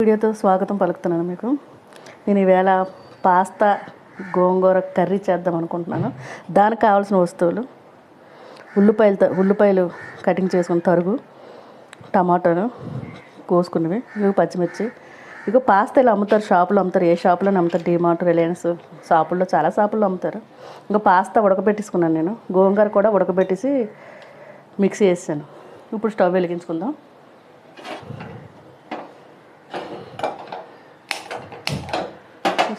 వీడియోతో స్వాగతం పలుకుతున్నాను మీకు. నేను ఈవేళ పాస్తా గోంగూర కర్రీ చేద్దాం అనుకుంటున్నాను. దానికి కావాల్సిన వస్తువులు ఉల్లిపాయలతో ఉల్లిపాయలు కటింగ్ చేసుకుని తరుగు టమాటోలు కోసుకున్నవి ఇవి పచ్చిమిర్చి. ఇక పాస్తా ఇలా అమ్ముతారు షాపులో అమ్ముతారు ఏ షాపులో అమ్ముతారు. డిమార్ట్ రిలయన్స్ షాపుల్లో చాలా షాపుల్లో అమ్ముతారు. ఇంకా పాస్తా ఉడకబెట్టేసుకున్నాను నేను. గోంగూర కూడా ఉడకబెట్టేసి మిక్సీ వేసాను ఇప్పుడు స్టవ్ వెలిగించుకుందాం.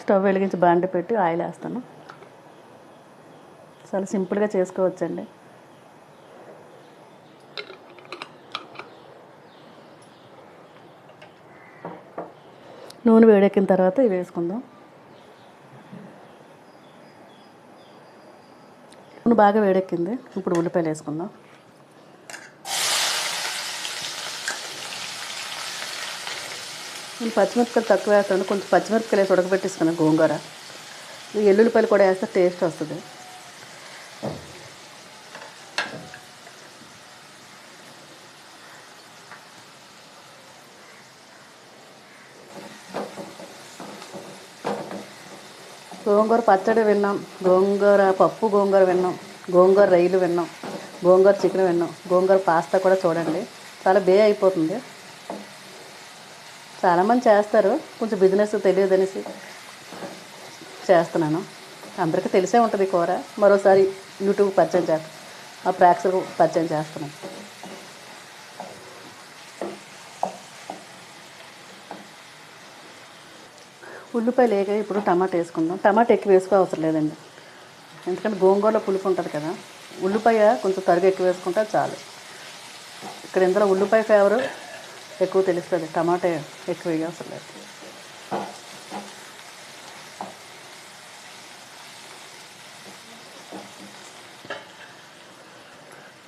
స్టవ్ వెలిగించి బాండి పెట్టి ఆయిల్ వేస్తాను చాలా సింపుల్గా చేసుకోవచ్చండి. నూనె వేడెక్కిన తర్వాత ఇవి వేసుకుందాం. నూనె బాగా వేడెక్కింది. ఇప్పుడు ఉల్లిపాయలు వేసుకుందాం. నేను పచ్చిమిరపకాయలు తక్కువ వేస్తాను. కొంచెం పచ్చిమిరపకాయలు వేసి ఉడకబెట్టేసుకున్నాను గోంగూర. ఈ ఎల్లుల్లిపాయలు కూడా వేస్తే టేస్ట్ వస్తుంది. గోంగూర పచ్చడి విన్నాం. గోంగూర పప్పు గోంగూర విన్నాం. గోంగూర రైలు విన్నాం. గోంగూర చికెన్ విన్నాం. గోంగూర పాస్తా కూడా చూడండి. చాలా బే అయిపోతుంది. చాలామంది చేస్తారు. కొంచెం బిజినెస్ తెలియదు అనేసి చేస్తున్నాను. అందరికీ తెలిసే ఉంటుంది ఈ కూర. మరోసారి యూట్యూబ్ పరిచయం చేస్తాను ఆ ప్రేక్షకు పరిచయం చేస్తున్నాను. ఉల్లిపాయలు లేక ఇప్పుడు టమాటా వేసుకుందాం. టమాటా ఎక్కువ వేసుకో అవసరం లేదండి. ఎందుకంటే గోంగూరలో పులుపు ఉంటుంది కదా. ఉల్లిపాయ కొంచెం తరుగు ఎక్కువ వేసుకుంటే చాలు. ఇక్కడ ఇందులో ఉల్లిపాయ ఫ్లేవరు ఎక్కువ తెలుస్తుంది. టమాటా ఎక్కువ వేయ లేదు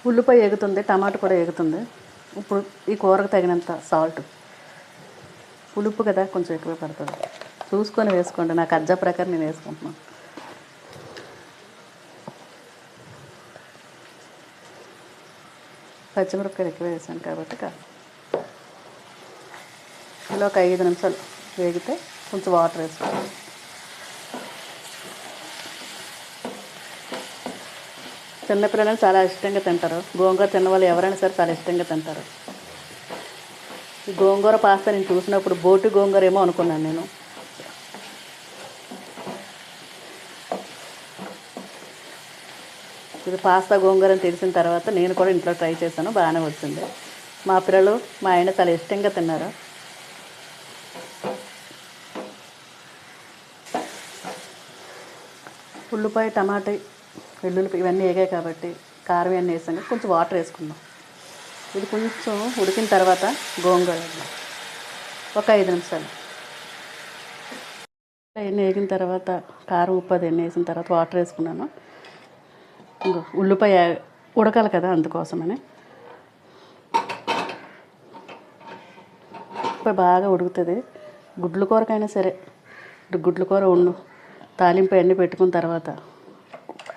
ఉల్లిపాయ ఎగుతుంది టమాటా కూడా ఎగుతుంది. ఇప్పుడు ఈ కూరకు తగినంత సాల్ట్. పులుపు కదా కొంచెం ఎక్కువ పడుతుంది. చూసుకొని వేసుకోండి. నాకు అజ్జా ప్రకారం నేను వేసుకుంటున్నాను పచ్చిమిరపకాయలు ఎక్కువ వేసాను కాబట్టి కాదు. ఇలా ఒక ఐదు నిమిషాలు వేగితే కొంచెం వాటర్ వేసుకోవాలి. చిన్నపిల్లలు చాలా ఇష్టంగా తింటారు. గోంగూర తిన్న వాళ్ళు ఎవరైనా సరే చాలా ఇష్టంగా తింటారు. ఈ గోంగూర పాస్తా నేను చూసినప్పుడు బోటి గోంగూర ఏమో అనుకున్నాను నేను. ఇది పాస్తా గోంగూర అని తెలిసిన తర్వాత నేను కూడా ఇంట్లో ట్రై చేశాను. బాగానే వచ్చింది. మా పిల్లలు మా ఆయన చాలా ఇష్టంగా తిన్నారు. ఉల్లిపాయ టమాటా వెల్లుల్లిపాయ ఇవన్నీ వేగాయి కాబట్టి కారం ఇవన్నీ వేసాం కదా, కొంచెం వాటర్ వేసుకుందాం. ఇది కొంచెం ఉడికిన తర్వాత గోంగూర వేద్దాం. ఒక ఐదు నిమిషాలు. అవన్నీ వేగిన తర్వాత కారం ఉప్పు అది వేసిన తర్వాత వాటర్ వేసుకున్నాను. ఇంకో ఉల్లిపాయ ఉడకాలి కదా అందుకోసమని. ఉల్లిపాయ బాగా ఉడుకుతుంది. గుడ్ల కూరకైనా సరే గుడ్లు గుడ్ల కూర ఉండు తాలింపు అన్నీ పెట్టుకున్న తర్వాత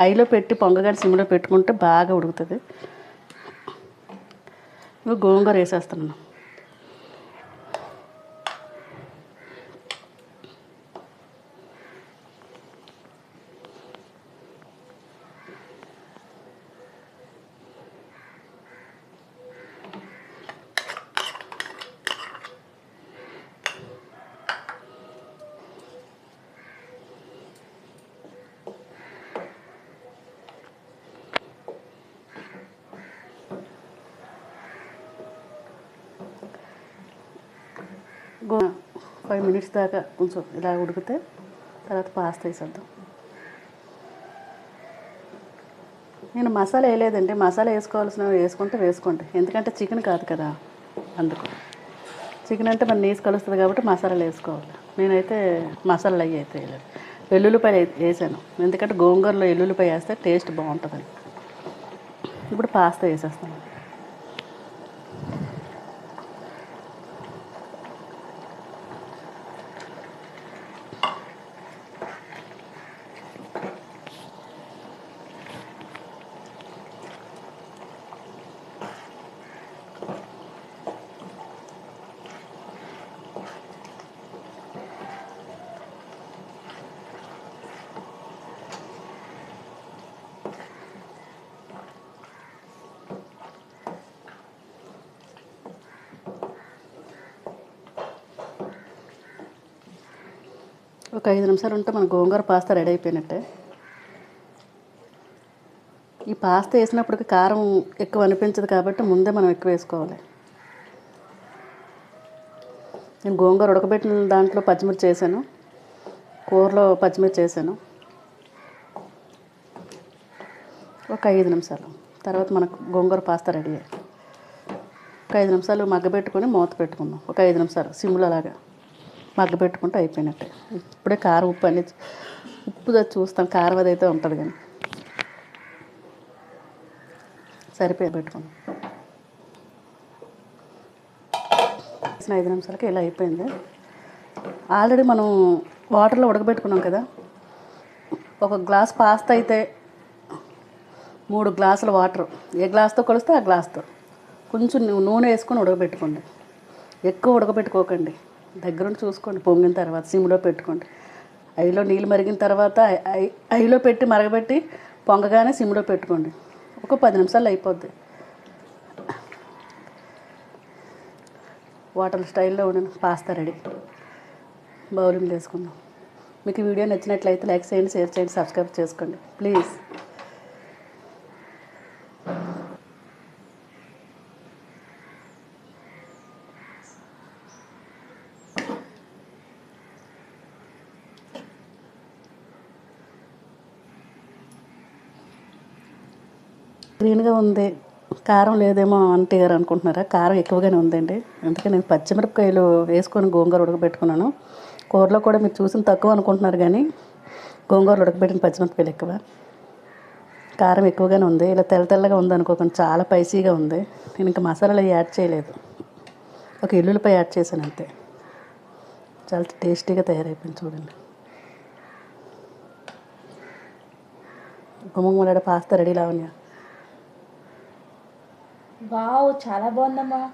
ఐలో పెట్టి పొంగగాడి సిమ్లో పెట్టుకుంటే బాగా ఉడుకుతుంది. గోంగూర వేసేస్తున్నాను. ఫైవ్ మినిట్స్ దాకా కొంచెం ఇలా ఉడికితే తర్వాత పాస్తా వేసేద్దాం. నేను మసాలా వేయలేదండి. మసాలా వేసుకోవాల్సిన వేసుకుంటే వేసుకోండి. ఎందుకంటే చికెన్ కాదు కదా అందుకు. చికెన్ అంటే మన నీసు కలుస్తుంది కాబట్టి మసాలాలు వేసుకోవాలి. నేనైతే మసాలాలు అవి అయితే వేయలేదు. వెల్లుల్లిపాయ వేసాను. ఎందుకంటే గోంగూరలో ఎల్లుల్లిపాయ వేస్తే టేస్ట్ బాగుంటుంది ఇప్పుడు పాస్తా వేసేస్తాను. ఒక ఐదు నిమిషాలు ఉంటే మన గోంగూర పాస్తా రెడీ అయిపోయినట్టే. ఈ పాస్తా వేసినప్పటికి కారం ఎక్కువ అనిపించదు కాబట్టి ముందే మనం ఎక్కువ వేసుకోవాలి. నేను గోంగూర ఉడకబెట్టిన దాంట్లో పచ్చిమిర్చి చేశాను కూరలో పచ్చిమిర్చి చేశాను ఒక ఐదు నిమిషాలు. తర్వాత మనకు గోంగూర పాస్తా రెడీ అయ్యాయి. ఒక ఐదు నిమిషాలు మగ్గబెట్టుకొని మూత పెట్టుకుందాం. ఒక ఐదు నిమిషాలు. సిమ్లో అలాగా. మగ్గబెట్టుకుంటే అయిపోయినట్టే. ఇప్పుడే కారం ఉప్పు అనేది ఉప్పు చూస్తాం కారం అది అయితే ఉంటుంది కానీ. సరిపోయి పెట్టుకున్నాం ఐదు నిమిషాలకి ఇలా అయిపోయింది. ఆల్రెడీ మనం వాటర్లో ఉడకబెట్టుకున్నాం కదా. ఒక గ్లాస్ పాస్తా అయితే మూడు గ్లాసుల వాటర్. ఏ గ్లాస్తో కొలిస్తే ఆ గ్లాస్తో. కొంచెం నూనె వేసుకొని ఉడకబెట్టుకోండి. ఎక్కువ ఉడకబెట్టుకోకండి. దగ్గరుండి చూసుకోండి పొంగిన తర్వాత సిమ్లో పెట్టుకోండి. ఐలో నీళ్ళు మరిగిన తర్వాత ఐ- ఐలో పెట్టి మరగబెట్టి పొంగగానే సిమ్లో పెట్టుకోండి. ఒక పది నిమిషాలు అయిపోద్ది. వాటర్ స్టైల్లో ఉండిన పాస్తా రెడీ. బౌలింగ్ వేసుకుందాం. మీకు వీడియో నచ్చినట్లయితే లైక్ చేయండి షేర్ చేయండి సబ్స్క్రైబ్ చేసుకోండి. ప్లీజ్. గ్రీన్గా ఉంది. కారం లేదేమో అంటే గారు అనుకుంటున్నారా? కారం ఎక్కువగానే ఉందండి. అందుకే నేను పచ్చిమిరపకాయలు వేసుకొని గోంగూర ఉడకబెట్టుకున్నాను. కూరలో కూడా మీరు చూసిన తక్కువ అనుకుంటున్నారు కానీ గోంగూర ఉడకబెట్టిన పచ్చిమిరపకాయలు ఎక్కువ. కారం ఎక్కువగానే ఉంది. ఇలా తెల్ల తెల్లగా ఉంది అనుకోకుండా. చాలా స్పైసీగా ఉంది. నేను ఇంకా మసాలాలు యాడ్ చేయలేదు. ఒక ఎల్లుల్లిపాయ యాడ్ చేశాను అంతే. చాలా టేస్టీగా తయారైపోయింది చూడండి. గుమ్మగుమ్మలాడ పాస్తా రెడీ లావణ్య వావ్ చాలా బాగుందమ్మా.